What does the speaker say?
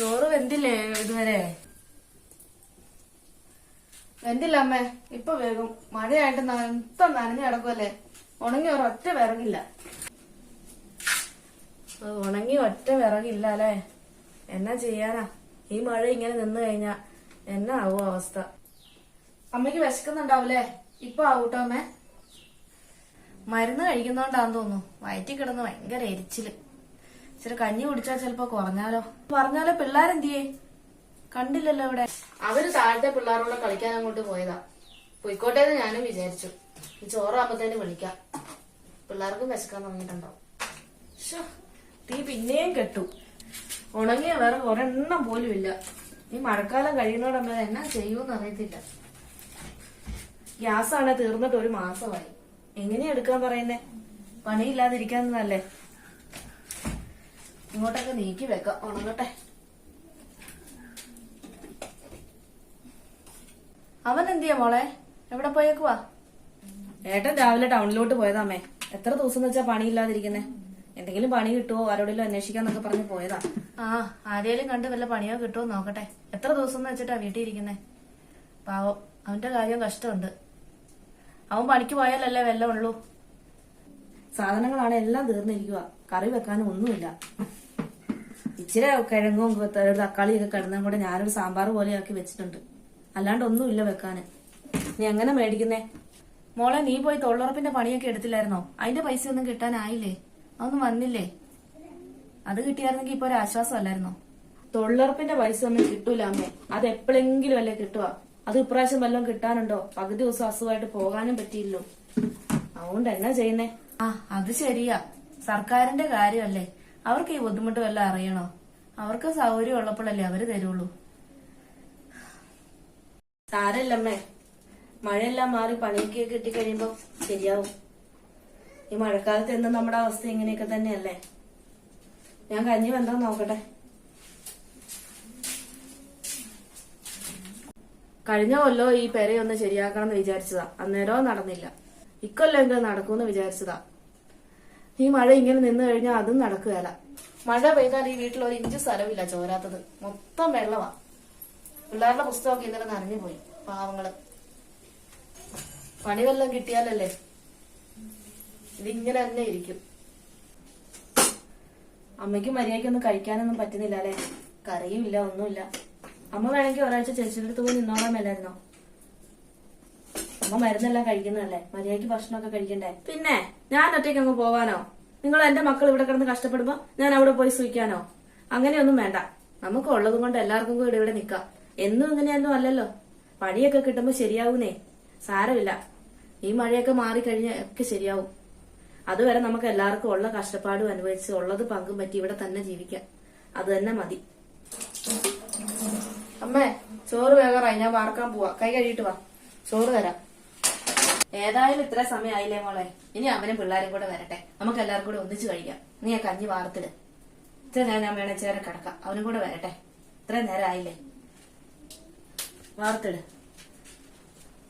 വെന്തില്ലേ ഇതുവരെ? വെന്തില്ല അമ്മേ. ഇപ്പൊ വേഗം. മഴയായിട്ട് നനത്ത നനഞ്ഞു കിടക്കുമല്ലേ ഉണങ്ങി ഒരൊറ്റ വിറകില്ല. ഉണങ്ങി ഒറ്റ വിറകില്ല അല്ലേ? എന്നാ ചെയ്യാനാ? ഈ മഴ ഇങ്ങനെ നിന്നു കഴിഞ്ഞാ എന്നാ ആവോ അവസ്ഥ? അമ്മയ്ക്ക് വിശക്കുന്നുണ്ടാവൂലേ? ഇപ്പൊ ആവൂട്ടോ അമ്മേ? മരുന്ന് കഴിക്കുന്നോണ്ടാന്ന് തോന്നുന്നു. വയറ്റിൽ കിടന്ന് ഭയങ്കര എരിച്ചിൽ. ഇച്ചിരി കഞ്ഞി കുടിച്ചാൽ ചിലപ്പോ കുറഞ്ഞാലോ? പറഞ്ഞാലോ പിള്ളേരെന്തിയേ? കണ്ടില്ലല്ലോ ഇവിടെ. അവർ താഴത്തെ പിള്ളേരോട് കളിക്കാൻ അങ്ങോട്ട് പോയതാ. പോയിക്കോട്ടെ എന്ന് ഞാനും വിചാരിച്ചു. ഈ ചോറാകുമ്പത്തേന് വിളിക്കാം. പിള്ളേർക്കും വിശക്കാൻ തുടങ്ങിയിട്ടുണ്ടാവും. തീ പിന്നെയും കെട്ടു. ഉണങ്ങിയ വേറെ ഒരെണ്ണം പോലും ഇല്ല. ഈ മഴക്കാലം കഴിയുന്നോടമ്പോ എന്നാ ചെയ്യൂന്ന് അറിയത്തില്ല. ഗ്യാസാണ് തീർന്നിട്ട് ഒരു മാസമായി. എങ്ങനെയാ എടുക്കാൻ പറയുന്നേ? പണിയില്ലാതിരിക്കാന്നല്ലേ ഇങ്ങോട്ടൊക്കെ നീക്കി വെക്കാം. ഉണങ്ങട്ടെ. അവൻ എന്തിയാ മോളെ? എവിടെ പോയേക്കുവാ? ഏട്ടൻ രാവിലെ ടൗണിലോട്ട് പോയതാമേ. എത്ര ദിവസം എന്ന് വെച്ചാ പണിയില്ലാതിരിക്കുന്നേ? എന്തെങ്കിലും പണി കിട്ടുമോ ആരോടെങ്കിലും അന്വേഷിക്കാന്നൊക്കെ പറഞ്ഞ് പോയതാ. ആ ആരെയും കണ്ട് വല്ല പണിയോ കിട്ടുമോ നോക്കട്ടെ. എത്ര ദിവസം എന്ന് വെച്ചിട്ടാ വീട്ടിൽ ഇരിക്കുന്നേ? പാവം അവന്റെ കാര്യം കഷ്ടമുണ്ട്. അവൻ പണിക്ക് പോയാലല്ലേ വല്ല ഉള്ളൂ. സാധനങ്ങളാണ് എല്ലാം തീർന്നിരിക്കുക കറി വെക്കാനും ഒന്നുമില്ല. ഇച്ചിരി കിഴങ്ങും തക്കാളിയൊക്കെ കിടന്നും കൂടെ ഞാനൊരു സാമ്പാർ പോലെ ആക്കി വെച്ചിട്ടുണ്ട്. അല്ലാണ്ട് ഒന്നുമില്ല വെക്കാന്. നീ എങ്ങനെ മേടിക്കുന്നേ? മോളെ നീ പോയി തൊഴിലുറപ്പിന്റെ പണിയൊക്കെ എടുത്തില്ലായിരുന്നോ? അതിന്റെ പൈസ ഒന്നും കിട്ടാനായില്ലേ? അതൊന്നും വന്നില്ലേ? അത് കിട്ടിയായിരുന്നെങ്കിൽ ഇപ്പൊ ഒരു ആശ്വാസം അല്ലായിരുന്നോ തൊഴിലുറപ്പിന്റെ പൈസ ഒന്നും കിട്ടൂല അമ്മേ. അത് എപ്പോഴെങ്കിലും അല്ലേ കിട്ടുക. അത് ഇപ്രാവശ്യം വല്ലതും കിട്ടാനുണ്ടോ? പകുതി ദിവസം അസുഖമായിട്ട് പോകാനും പറ്റിയില്ലോ അതുകൊണ്ട് എന്നാ ചെയ്യുന്നേ? ആ അത് ശരിയാ. സർക്കാരിന്റെ കാര്യമല്ലേ? അവർക്ക് ഈ ബുദ്ധിമുട്ട് വല്ല അറിയണോ? അവർക്ക് സൗകര്യം ഉള്ളപ്പോഴല്ലേ അവർ തരുള്ളൂ. സാരല്ലമ്മേ. മഴയെല്ലാം മാറി പണിയൊക്കെ കിട്ടിക്കഴിയുമ്പോ ശരിയാവും. ഈ മഴക്കാലത്ത് എന്നും നമ്മുടെ അവസ്ഥ ഇങ്ങനെയൊക്കെ തന്നെയല്ലേ? ഞാൻ കഞ്ഞി വെന്തോ നോക്കട്ടെ. കഴിഞ്ഞ കൊല്ലോ ഈ പെരയൊന്ന് ശരിയാക്കണം എന്ന് വിചാരിച്ചതാ. അന്നേരവും നടന്നില്ല. ഇക്കൊല്ലെങ്കിലും നടക്കുമെന്ന് വിചാരിച്ചതാ. ഈ മഴ ഇങ്ങനെ നിന്ന് കഴിഞ്ഞാൽ അതും നടക്കുകയല്ല മഴ പെയ്താൽ ഈ വീട്ടിൽ ഒരു ഇഞ്ച് സ്ഥലമില്ല ചോരാത്തത്. മൊത്തം വെള്ളമാ. പിള്ളേരുടെ പുസ്തകമൊക്കെ ഇന്നലെ നനഞ്ഞു പോയി പാവങ്ങൾ. പണി വല്ലതും കിട്ടിയാലല്ലേ? ഇതിങ്ങനെ തന്നെ ഇരിക്കും. അമ്മയ്ക്ക് മര്യാദയ്ക്കൊന്നും കഴിക്കാനൊന്നും പറ്റുന്നില്ല അല്ലെ? കറിയും ഇല്ല ഒന്നുമില്ല. അമ്മ വേണമെങ്കിൽ ഒരാഴ്ച ചേച്ചിയുടെ അടുത്ത് പോയി നിന്നോളാൻ മേലായിരുന്നോ അമ്മ മരുന്നെല്ലാം കഴിക്കുന്നതല്ലേ? മര്യാദയ്ക്ക് ഭക്ഷണമൊക്കെ കഴിക്കണ്ടേ? പിന്നെ ഞാൻ ഒറ്റയ്ക്ക് അങ്ങ് പോവാനോ? നിങ്ങൾ എന്റെ മക്കൾ ഇവിടെ കിടന്ന് കഷ്ടപ്പെടുമ്പോ ഞാൻ അവിടെ പോയി സൂയിക്കാനോ അങ്ങനെയൊന്നും വേണ്ട. നമുക്ക് ഉള്ളത് കൊണ്ട് എല്ലാവർക്കും കൂടെ ഇവിടെ നിക്കാം എന്നും ഇങ്ങനെയൊന്നും അല്ലല്ലോ. പണിയൊക്കെ കിട്ടുമ്പോ ശരിയാവൂനേ സാരമില്ല. ഈ മഴയൊക്കെ മാറിക്കഴിഞ്ഞ ഒക്കെ ശരിയാവും. അതുവരെ നമുക്ക് എല്ലാവർക്കും ഉള്ള കഷ്ടപ്പാടും അനുഭവിച്ച് ഉള്ളത് പങ്കും പറ്റി ഇവിടെ തന്നെ ജീവിക്കാം. അത് തന്നെ മതി. അമ്മേ ചോറ് വേഗറായി ഞാൻ വാർക്കാൻ പോവാ. കൈ കഴുകിട്ട് വാ. ചോറ് തരാം. ഏതായാലും ഇത്ര സമയമായില്ലേ മോളെ? ഇനി അവനും പിള്ളേരും കൂടെ വരട്ടെ. നമുക്ക് എല്ലാവർക്കും കൂടെ ഒന്നിച്ചു കഴിക്കാം. നീ ആ കഞ്ഞി വാർത്തിട്. ഇത്ര നേരം ഞാൻ വേണേ ചേരെ കിടക്കാം. അവനും കൂടെ വരട്ടെ. ഇത്ര നേരം ആയില്ലേ? വാർത്തിട്.